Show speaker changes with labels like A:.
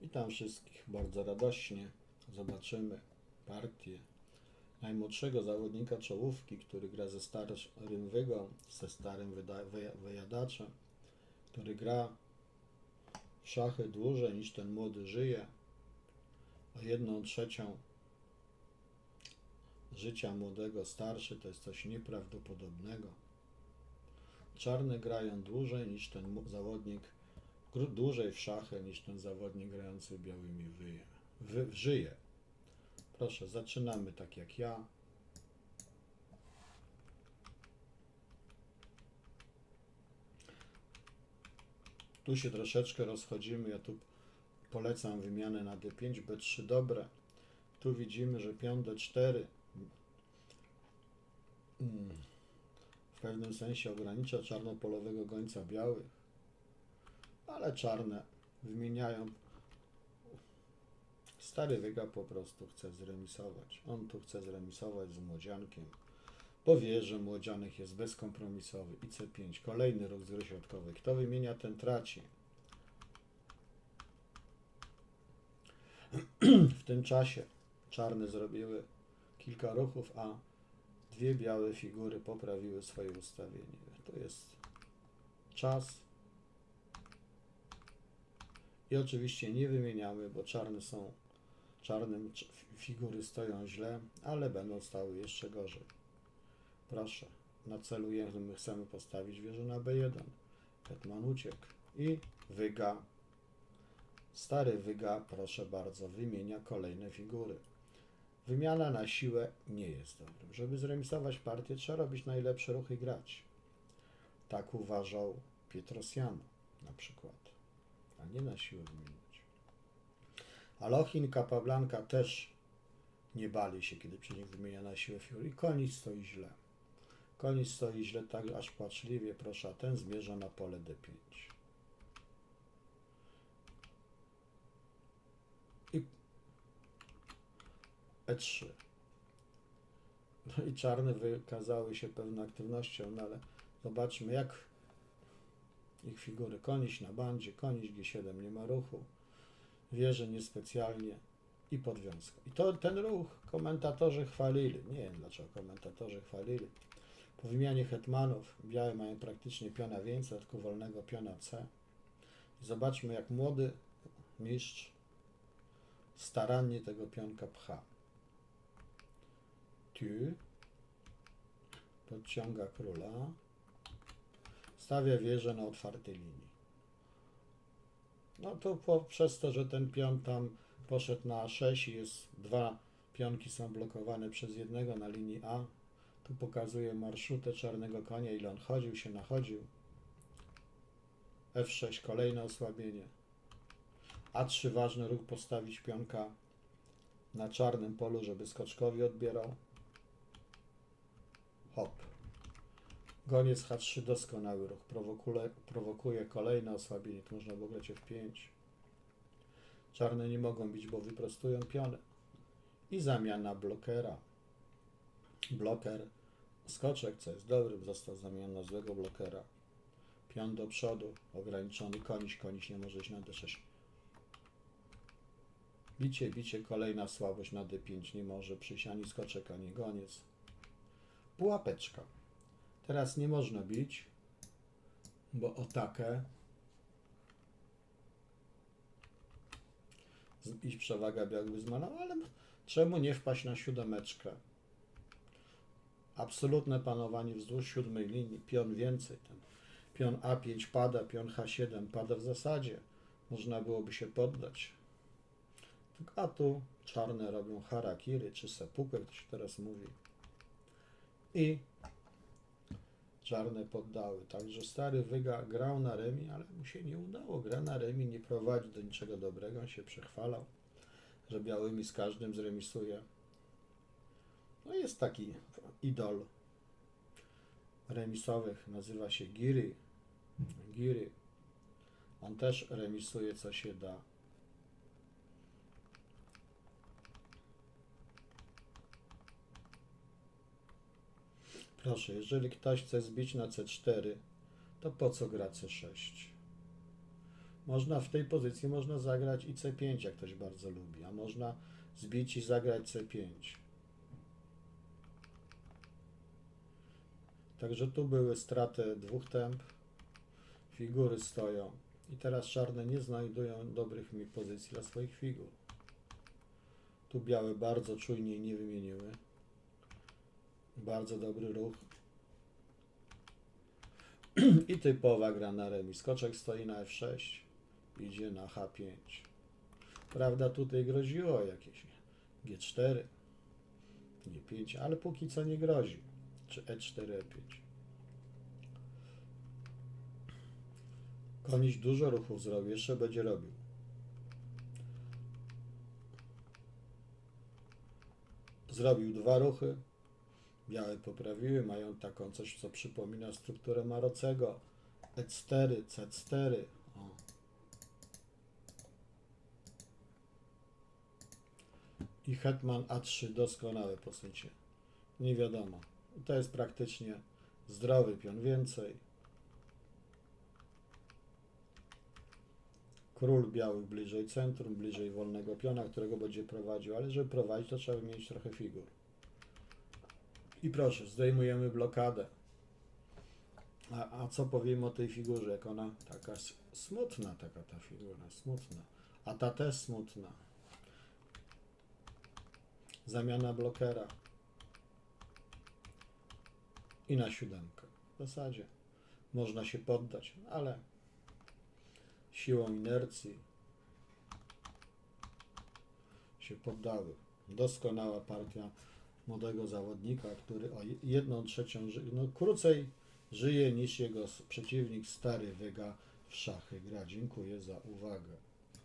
A: Witam wszystkich bardzo radośnie. Zobaczymy partię najmłodszego zawodnika czołówki, który gra ze starym wygą, ze starym wyjadaczem, który gra w szachy dłużej niż ten młody żyje. O jedną trzecią życia młodego starszy to jest coś nieprawdopodobnego. Czarne grają dłużej niż ten zawodnik, dłużej w szachy niż ten zawodnik grający białymi wyje, wy, żyje. Proszę, zaczynamy tak jak ja. Tu się troszeczkę rozchodzimy. Ja tu polecam wymianę na D5, B3 dobre. Tu widzimy, że pion D4 mm, w pewnym sensie ogranicza czarnopolowego gońca białych, ale czarne wymieniają. Stary wyga po prostu chce zremisować. On tu chce zremisować z młodziankiem, bo wie, że młodzianek jest bezkompromisowy. I C5, kolejny ruch z gry środkowej. Kto wymienia, ten traci. W tym czasie czarne zrobiły kilka ruchów, a dwie białe figury poprawiły swoje ustawienie. To jest czas. I oczywiście nie wymieniamy, bo czarne są, czarnym cz- figury stoją źle, ale będą stały jeszcze gorzej. Proszę, nacelujemy, chcemy postawić wieżę na B1. Hetman uciekł i wyga. Stary wyga, proszę bardzo, wymienia kolejne figury. Wymiana na siłę nie jest dobrym. Żeby zremisować partię, trzeba robić najlepsze ruchy i grać. Tak uważał Pietrosjano na przykład, nie na siłę wymieniać. Alochin, Capablanca też nie bali się, kiedy przeciwnik wymienia na siłę figury. I koniec stoi źle. Koniec stoi źle, tak aż płaczliwie, proszę, a ten zmierza na pole D5. I E3. No i czarne wykazały się pewną aktywnością, no ale zobaczmy jak ich figury. Koniś na bandzie, koniś G7, nie ma ruchu. Wieże niespecjalnie i podwiązka. I to, ten ruch komentatorzy chwalili. Nie wiem dlaczego komentatorzy chwalili. Po wymianie hetmanów białe mają praktycznie piona więcej, tylko wolnego piona C. Zobaczmy jak młody mistrz starannie tego pionka pcha. Tu podciąga króla, stawia wieżę na otwartej linii. No to po, przez to, że ten pion tam poszedł na A6 i jest dwa pionki są blokowane przez jednego na linii A, tu pokazuje marszrutę czarnego konia, ile on chodził, się nachodził. F6 kolejne osłabienie. A3 ważny ruch postawić pionka na czarnym polu, żeby skoczkowi odbierał. Hop. Goniec H3 doskonały ruch. Prowokuje, prowokuje kolejne osłabienie. Tu można w ogóle F5. Czarne nie mogą bić, bo wyprostują piony. I zamiana blokera. Bloker. Skoczek, co jest dobrym, został zamieniony złego blokera. Pion do przodu. Ograniczony koniś. Koniś nie może iść na D6. Bicie, bicie, kolejna słabość na D5 nie może przyjść ani skoczek, ani goniec. Pułapeczka. Teraz nie można bić, bo o takę iść przewaga białych zmalała, ale czemu nie wpaść na siódemeczkę? Absolutne panowanie wzdłuż siódmej linii, pion więcej. Ten pion A5 pada, pion H7 pada w zasadzie. Można byłoby się poddać. A tu czarne robią harakiri, czy seppuku, jak to się teraz mówi. I czarne poddały. Także stary wyga grał na remi, ale mu się nie udało. Gra na remi nie prowadzi do niczego dobrego. On się przechwalał, że białymi z każdym zremisuje. No jest taki idol remisowych, nazywa się Giri. Giri. On też remisuje co się da. Proszę, jeżeli ktoś chce zbić na C4, to po co gra C6? Można w tej pozycji można zagrać i C5, jak ktoś bardzo lubi, a można zbić i zagrać C5. Także tu były straty dwóch temp. Figury stoją. I teraz czarne nie znajdują dobrych mi pozycji dla swoich figur. Tu białe bardzo czujnie nie wymieniły. Bardzo dobry ruch. I typowa gra na remis. Skoczek stoi na F6. Idzie na H5. Prawda, tutaj groziło jakieś G4. Nie 5, ale póki co nie grozi. Czy E E4, E5. Koniś dużo ruchów zrobił, jeszcze będzie robił. Zrobił dwa ruchy. Białe poprawiły, mają taką coś, co przypomina strukturę Marocego. E4, C4. O. I Hetman A3 doskonałe posunięcie. Nie wiadomo. To jest praktycznie zdrowy pion więcej. Król biały bliżej centrum, bliżej wolnego piona, którego będzie prowadził, ale żeby prowadzić, to trzeba mieć trochę figur. I proszę, zdejmujemy blokadę. A, a co powiemy o tej figurze, jak ona taka smutna, taka ta figura, smutna. A ta też smutna. Zamiana blokera. I na siódemkę. W zasadzie można się poddać, ale siłą inercji się poddały. Doskonała partia młodego zawodnika, który o je- jedną trzecią no, krócej żyje niż jego przeciwnik stary wyga w szachy gra. Dziękuję za uwagę.